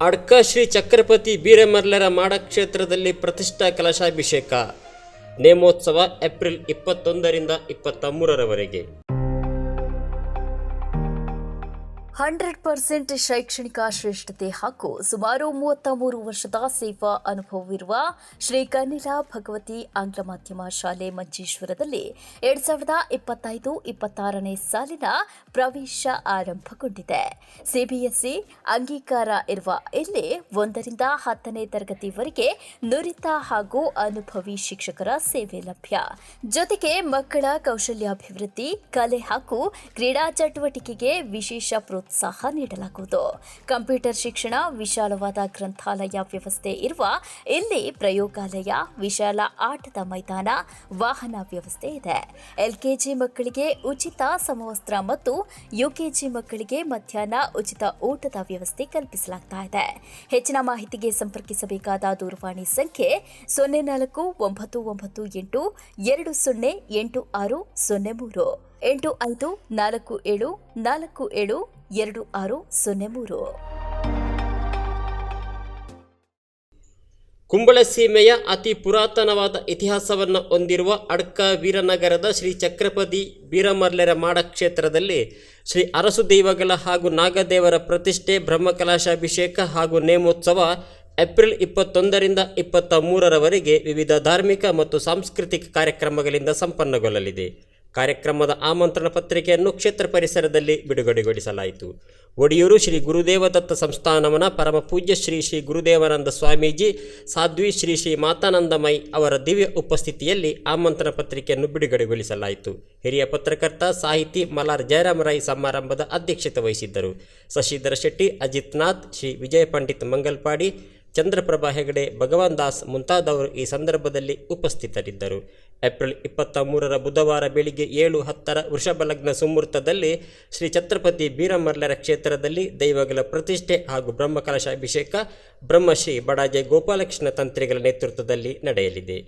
ಅಡ್ಕ ಶ್ರೀ ಚಕ್ರಪತಿ ಬೀರಮರ್ಲರ ಮಾಡಕ್ಷೇತ್ರದಲ್ಲಿ ಪ್ರತಿಷ್ಠಾ ಕಲಶಾಭಿಷೇಕ ನೇಮೋತ್ಸವ ಏಪ್ರಿಲ್ ಇಪ್ಪತ್ತೊಂದರಿಂದ ಇಪ್ಪತ್ತ ಮೂರರವರೆಗೆ. ಹಂಡ್ರೆಡ್ ಪರ್ಸೆಂಟ್ ಶೈಕ್ಷಣಿಕ ಶ್ರೇಷ್ಠತೆ ಹಾಗೂ ಸುಮಾರು ಮೂವತ್ತ ಮೂರು ವರ್ಷದ ಸೇವಾ ಅನುಭವವಿರುವ ಶ್ರೀ ಕನ್ನಡ ಭಗವತಿ ಆಂಗ್ಲ ಮಾಧ್ಯಮ ಶಾಲೆ ಮಂಜೇಶ್ವರದಲ್ಲಿ ಎರಡ್ ಸಾವಿರದ ಇಪ್ಪತ್ತೈದು ಇಪ್ಪತ್ತಾರನೇ ಸಾಲಿನ ಪ್ರವೇಶ ಆರಂಭಗೊಂಡಿದೆ. ಸಿಬಿಎಸ್ಇ ಅಂಗೀಕಾರ ಇರುವ ಇಲ್ಲಿ ಒಂದರಿಂದ ಹತ್ತನೇ ತರಗತಿವರೆಗೆ ನುರಿತ ಹಾಗೂ ಅನುಭವಿ ಶಿಕ್ಷಕರ ಸೇವೆ ಲಭ್ಯ. ಜೊತೆಗೆ ಮಕ್ಕಳ ಕೌಶಲ್ಯಾಭಿವೃದ್ಧಿ, ಕಲೆ ಹಾಗೂ ಕ್ರೀಡಾ ಚಟುವಟಿಕೆಗೆ ವಿಶೇಷ ಪ್ರೋತ್ಸಾಹ ನೀಡಲಾಗುವುದು. ಕಂಪ್ಯೂಟರ್ ಶಿಕ್ಷಣ, ವಿಶಾಲವಾದ ಗ್ರಂಥಾಲಯ ವ್ಯವಸ್ಥೆ ಇರುವ ಇಲ್ಲಿ ಪ್ರಯೋಗಾಲಯ, ವಿಶಾಲ ಆಟದ ಮೈದಾನ, ವಾಹನ ವ್ಯವಸ್ಥೆ ಇದೆ. ಎಲ್ಕೆಜಿ ಮಕ್ಕಳಿಗೆ ಉಚಿತ ಸಮವಸ್ತ್ರ ಮತ್ತು ಯುಕೆಜಿ ಮಕ್ಕಳಿಗೆ ಮಧ್ಯಾಹ್ನ ಉಚಿತ ಊಟದ ವ್ಯವಸ್ಥೆ ಕಲ್ಪಿಸಲಾಗ್ತಾ ಇದೆ. ಹೆಚ್ಚಿನ ಮಾಹಿತಿಗೆ ಸಂಪರ್ಕಿಸಬೇಕಾದ ದೂರವಾಣಿ ಸಂಖ್ಯೆ ಸೊನ್ನೆ ನಾಲ್ಕು ಒಂಬತ್ತು ಒಂಬತ್ತು ಎಂಟು ಎರಡು ಸೊನ್ನೆ ಎಂಟು ಆರು ಸೊನ್ನೆ ಮೂರು. ಎಂಟು ಐದು ನಾಲ್ಕು ಏಳು ನಾಲ್ಕು ಏಳು ಎರಡು ಆರು ಸೊನ್ನೆ ಮೂರು. ಕುಂಬಳಸೀಮೆಯ ಅತಿ ಪುರಾತನವಾದ ಇತಿಹಾಸವನ್ನು ಹೊಂದಿರುವ ಅಡ್ಕ ವೀರನಗರದ ಶ್ರೀ ಚಕ್ರಪತಿ ವೀರಮಲ್ಲರ ಮಾಡ ಕ್ಷೇತ್ರದಲ್ಲಿ ಶ್ರೀ ಅರಸು ದೈವಗಳ ಹಾಗೂ ನಾಗದೇವರ ಪ್ರತಿಷ್ಠೆ, ಬ್ರಹ್ಮಕಲಾಶಾಭಿಷೇಕ ಹಾಗೂ ನೇಮೋತ್ಸವ ಏಪ್ರಿಲ್ ಇಪ್ಪತ್ತೊಂದರಿಂದ ಇಪ್ಪತ್ತ ಮೂರರವರೆಗೆ ವಿವಿಧ ಧಾರ್ಮಿಕ ಮತ್ತು ಸಾಂಸ್ಕೃತಿಕ ಕಾರ್ಯಕ್ರಮಗಳಿಂದ ಸಂಪನ್ನಗೊಳ್ಳಲಿದೆ. ಕಾರ್ಯಕ್ರಮದ ಆಮಂತ್ರಣ ಪತ್ರಿಕೆಯನ್ನು ಕ್ಷೇತ್ರ ಪರಿಸರದಲ್ಲಿ ಬಿಡುಗಡೆಗೊಳಿಸಲಾಯಿತು. ಒಡಿಯೂರು ಶ್ರೀ ಗುರುದೇವದತ್ತ ಸಂಸ್ಥಾನವನ ಪರಮ ಪೂಜ್ಯ ಶ್ರೀ ಶ್ರೀ ಗುರುದೇವಾನಂದ ಸ್ವಾಮೀಜಿ, ಸಾಧ್ವಿ ಶ್ರೀ ಶ್ರೀ ಮಾತಾನಂದಮೈ ಅವರ ದಿವ್ಯ ಉಪಸ್ಥಿತಿಯಲ್ಲಿ ಆಮಂತ್ರಣ ಪತ್ರಿಕೆಯನ್ನು ಬಿಡುಗಡೆಗೊಳಿಸಲಾಯಿತು. ಹಿರಿಯ ಪತ್ರಕರ್ತ ಸಾಹಿತಿ ಮಲಾರ್ ಜಯರಾಮರೈ ಸಮಾರಂಭದ ಅಧ್ಯಕ್ಷತೆ ವಹಿಸಿದ್ದರು. ಶಶಿಧರ ಶೆಟ್ಟಿ, ಅಜಿತ್ನಾಥ್ ಶ್ರೀ ವಿಜಯ ಪಂಡಿತ್ ಮಂಗಲ್ಪಾಡಿ ಚಂದ್ರಪ್ರಭಾ ಹೆಗಡೆ, ಭಗವಾನ್ ದಾಸ್ ಮುಂತಾದವರು ಈ ಸಂದರ್ಭದಲ್ಲಿ ಉಪಸ್ಥಿತರಿದ್ದರು. ಏಪ್ರಿಲ್ ಇಪ್ಪತ್ತ ಮೂರರ ಬುಧವಾರ ಬೆಳಿಗ್ಗೆ ಏಳು ಹತ್ತರ ವೃಷಭ ಲಗ್ನ ಶ್ರೀ ಛತ್ರಪತಿ ಬೀರಮರ್ಲರ ಕ್ಷೇತ್ರದಲ್ಲಿ ದೈವಗಳ ಪ್ರತಿಷ್ಠೆ ಹಾಗೂ ಬ್ರಹ್ಮಕಲಶ ಅಭಿಷೇಕ ಬ್ರಹ್ಮಶ್ರೀ ಬಡಾಜೆ ಗೋಪಾಲಕೃಷ್ಣ ತಂತ್ರಿಗಳ ನೇತೃತ್ವದಲ್ಲಿ ನಡೆಯಲಿದೆ.